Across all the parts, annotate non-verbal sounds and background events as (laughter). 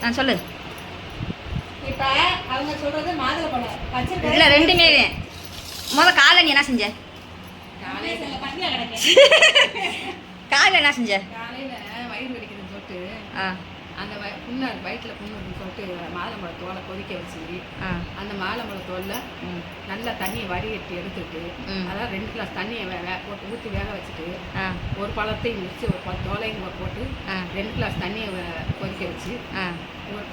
ஆ சொல்லு. இப்போ அவங்க சொல்றது மாதுளை பழம். பச்சை இல்லை ரெண்டுமே முத காலைல நீ என்ன செஞ்ச? காலையில் (laughs) என்ன செஞ்ச? காலையில் வயிறு வலிக்குதுன்னு சொல்லிட்டு. ஆ. அந்த புண்ணு வயிற்றில் புண்ணு இருக்குன்னு சொல்லிட்டு மாதுளம்பழ தோலை கொதிக்க வச்சு ஆ. அந்த மாதுளம்பழ தோலில் நல்லா தண்ணியை வடிகட்டி எடுத்துட்டு. அதாவது ரெண்டு கிளாஸ் தண்ணியை வே போட்டு ஊற்றி வேக வச்சுட்டு ஒரு பழத்தையும் முடிச்சு ஒரு பழ தோலையும் போட்டு ரெண்டு கிளாஸ் தண்ணியை கொதிக்க வச்சு ஆ. ஒரு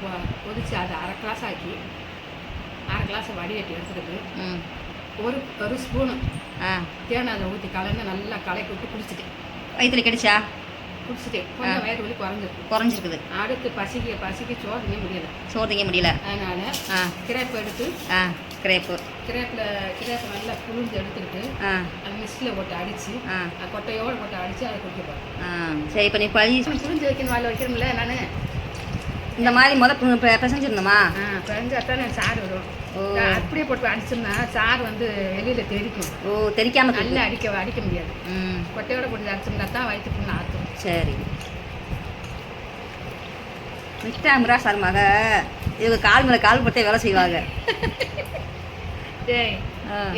கொதிச்சு அதை அரை கிளாஸ் ஆக்கி அரை கிளாஸை வடிகட்டி எடுத்துக்கிட்டு ம். ஒரு ஒரு ஸ்பூனு ஆ. தேனை அதை ஊற்றி கலந்து நல்லா கலக்கி விட்டு குடிச்சிட்டேன். வயிற்றுல கிடைச்சா? குடிச்சிட்டேன் கொஞ்சம் வயிறு வலி குறைஞ்சிருக்கு. குறைஞ்சிருக்குது. அடுத்து பசிக்க பசிக்க சோதனையே முடியல. சோறு திங்க முடியல. அதனால கிரேப் எடுத்து ஆ கிரேப்பு. கிரேப்பில் கிரேப்பை நல்லா புழிஞ்சு எடுத்துக்கிட்டு அது மிக்ஸியில் போட்டு அடித்து கொட்டையோடு போட்டு அடித்து அதை குடிக்க போகிறேன் ஆ சரி இப்போ நீ பழி புழிஞ்சு வைக்கணும் வாயில் வைக்கணும்ல நான். இந்த மாதிரி முத பி- பிசைஞ்சிருந்தோமா? ஆ பிறஞ்சா தான் சாறு வரும். ஓ. அப்படியே போட்டு அடிச்சோம்னா சாறு வந்து வெளியில் தெரிக்கும். ஓ தெரிக்காம நல்லா. அடிக்க அடிக்க முடியாது. ம். கொட்டையோட போட்டு அடிச்சோம்னா தான் வயிற்று புண்ணு ஆற்றும் சரி. மிஸ்டா மிராஸ் மக. இவங்க கால் மேலே கால் போட்டே வேலை செய்வாங்க. (laughs) டேய்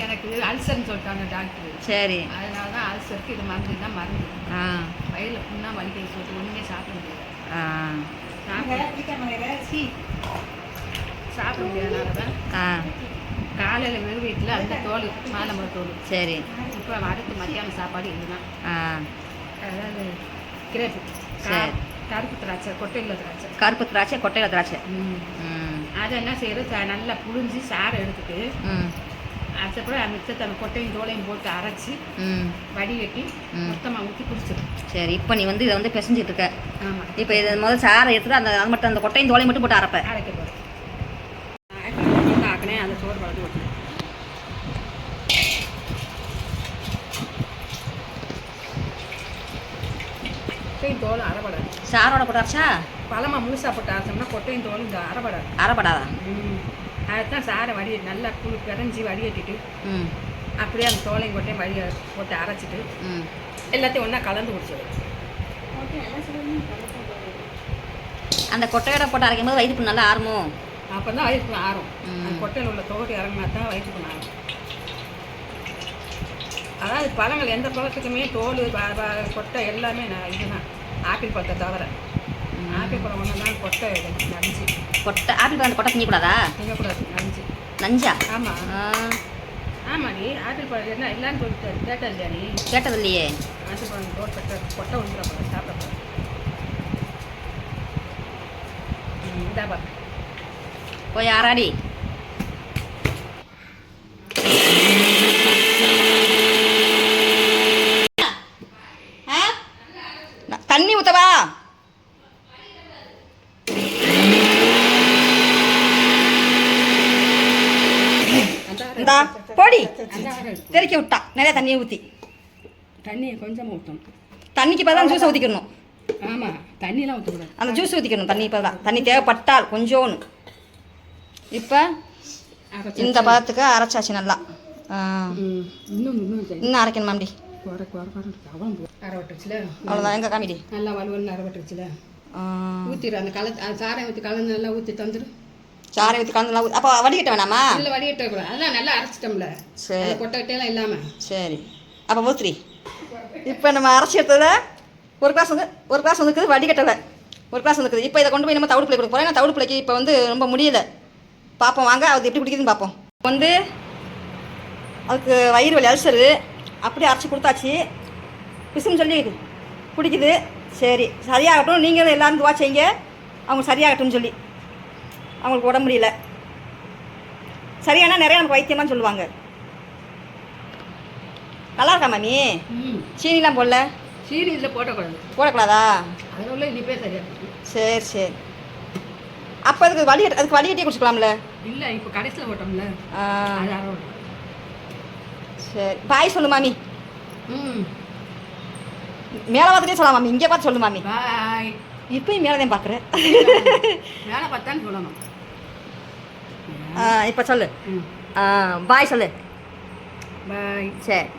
எனக்கு அல்சர்னு சொல்லிட்டாங்க டாக்டர். சரி. அதனால தான் அல்சருக்கு இது மருந்து தான் மருந்து. ஆ. வயிறில் புண்ணா வலிக்க சொல்லிட்டு ஒன்றுமே சாப்பிட முடியாது ஆ. சாப்பிட சாப்பிட முடியாதனால தான் ஆ. காலையில் வெறும் வீட்டில் அந்த தோல் மாலம்பழ தோல். சரி. இப்போ அடுத்து மத்தியானம் சாப்பாடு இதுதான். ஆ. அதாவது கிரேப்பு. சரி. கருப்பு திராட்சை கொட்டையில் திராட்சை. கருப்பு திராட்சை கொட்டையில் திராட்சை. ம். அதை என்ன செய்யறது? நல்லா புழிஞ்சு சாறை எடுத்துட்டு ம் அதுக்கப்புறம் மிச்சத்தை அந்த கொட்டையும் தோலையும் போட்டு அரைச்சி ம். வடிகட்டி ம். மொத்தமாக ஊற்றி குடிச்சிடும் சரி இப்போ நீ வந்து இதை வந்து பிசைஞ்சிட்டு இருக்க. ஆமாம் இப்போ இது முதல் சாரை எடுத்துட்டு அந்த அது மட்டும் அந்த கொட்டையும் தோலையும் மட்டும் போட்டு அரைப்ப. அரைக்க போகிறேன் ஆக்கினேன் அந்த சோறு வளர்த்து விட்டேன் கொட்டையும் தோலும் அரைப்படாது. சாரோட போட்டு அரைச்சா? பழமா முழுசா போட்டு அரைச்சோம்னா கொட்டையும் தோலும் இந்த அரைப்படாது. அதுதான் சாரை வடி நல்லா குழு பிறஞ்சி வடிகட்டிட்டு ம். அப்படியே அந்த தோலையும் கொட்டையும் வடி போட்டு அரைச்சிட்டு ம். எல்லாத்தையும் ஒன்றா கலந்து குடிச்சிடும் அந்த கொட்டையோட போட்டு அரைக்கும் போது வயிறு புண்ணு நல்லா ஆறுமோ? அப்போ தான் வயிற்றுக்கு ஆறும். அந்த கொட்டையில் உள்ள தோடு இறங்கினா தான் வயிற்றுக்கு ஆறும். அதாவது பழங்கள் எந்த பழத்துக்குமே தோல் கொட்டை எல்லாமே நான் இதுதான் ஆப்பிள் பழத்தை தவிர. ஆப்பிள் பழம் ஒன்று தான் கொட்டை நஞ்சு. கொட்டை ஆப்பிள் பழம் கொட்டை திங்கக்கூடாதா? திங்கக்கூடாது நஞ்சு. நஞ்சா? ஆமாம் ஆமாடி ஆப்பிள் பழம் என்ன எல்லாரும் சொல்லிட்டு கேட்டது இல்லையா நீ? கேட்டது இல்லையே ஆப்பிள் பழம் தோல் கொட்டை கொட்டை வந்துட பழம் சாப்பிட பழம் இந்தாப்பா போய் ஆறாடி நான் தண்ணி ஊத்தவா இந்தா போடி. தெறிக்க விட்டா. நிறைய தண்ணியை ஊற்றி தண்ணியை கொஞ்சமாக ஊற்றணும் தண்ணிக்கு பதிலாக ஜூஸை ஊற்றிக்கணும் ஆமாம் தண்ணியெலாம் ஊற்றக்கூடாது அந்த ஜூஸ் ஊற்றிக்கணும் தண்ணி பதிலாக தண்ணி தேவைப்பட்டால் கொஞ்சோன்னு. இப்போ இந்த பதத்துக்கு அரைச்சாச்சு நல்லா. இன்னும் இன்னும் அரைக்கணும் மாம்டி அவ்வளோதான். எங்கே காமிடி? நல்லா வலுவல்னு அரைவட்டுருச்சுல? ஆ. ஊற்றிடு அந்த கல அது சாரை ஊற்றி கலந்து நல்லா ஊற்றி தந்துடு சாரை ஊற்றி கலந்து அப்போ வடிகட்ட வேணாமா? இல்லை வடிகட்ட கூடாது. அதான் நல்லா அரைச்சிட்டோம்ல. சரி. அந்த கொட்டைக்கிட்டேலாம் இல்லாமல் சரி. அப்போ ஊத்துரி இப்போ நம்ம அரைச்சி எடுத்ததுல ஒரு கிளாஸ் வந்து ஒரு கிளாஸ் வந்துருக்குது வடிகட்டலை. ஒரு கிளாஸ் வந்துருக்குது இப்போ இதை கொண்டு போய் நம்ம தவிடு பிள்ளை கொடுக்க போகிறோம் ஏன்னா தவிடு பிள்ளைக்கு இப்போ வந்து ரொம்ப முடியல. பார்ப்போம் வாங்க. அது எப்படி பிடிக்குதுன்னு பார்ப்போம் வந்து அதுக்கு வயிறு வலி அல்சரு. அப்படியே அரைச்சி கொடுத்தாச்சு. பிசுன்னு சொல்லி பிடிக்குது. சரி. சரியாகட்டும். நீங்களும் எல்லாரும் துவா செய்யுங்க. அவங்க சரியாகட்டும்னு சொல்லி. அவங்களுக்கு உடம்பு முடியல. சரியானா நிறைய நமக்கு வைத்தியம்லாம் சொல்லுவாங்க. நல்லா இருக்கா மாமி? சீனிலாம் போடல? சீனி இதில் போட்டக்கூடாது போடக்கூடாதா? அதில் உள்ள இனிப்பே சரியாக சரி சரி. அப்போ அதுக்கு வடி அதுக்கு வடிகட்டியே குடிச்சுக்கலாம்ல? இல்லை இப்போ கடைசியில் போட்டோம்ல. சரி. பாய் சொல்லு மாமி. ம். மேலே பார்த்துட்டே சொல்லலாம் மாமி. இங்கே பார்த்து சொல்லு மாமி. பாய் இப்பயும் மேலே தான் பார்க்குறேன் வேலை பார்த்தான்னு சொல்லணும். இப்போ சொல்லு. பாய் சொல்லு. பாய் சரி.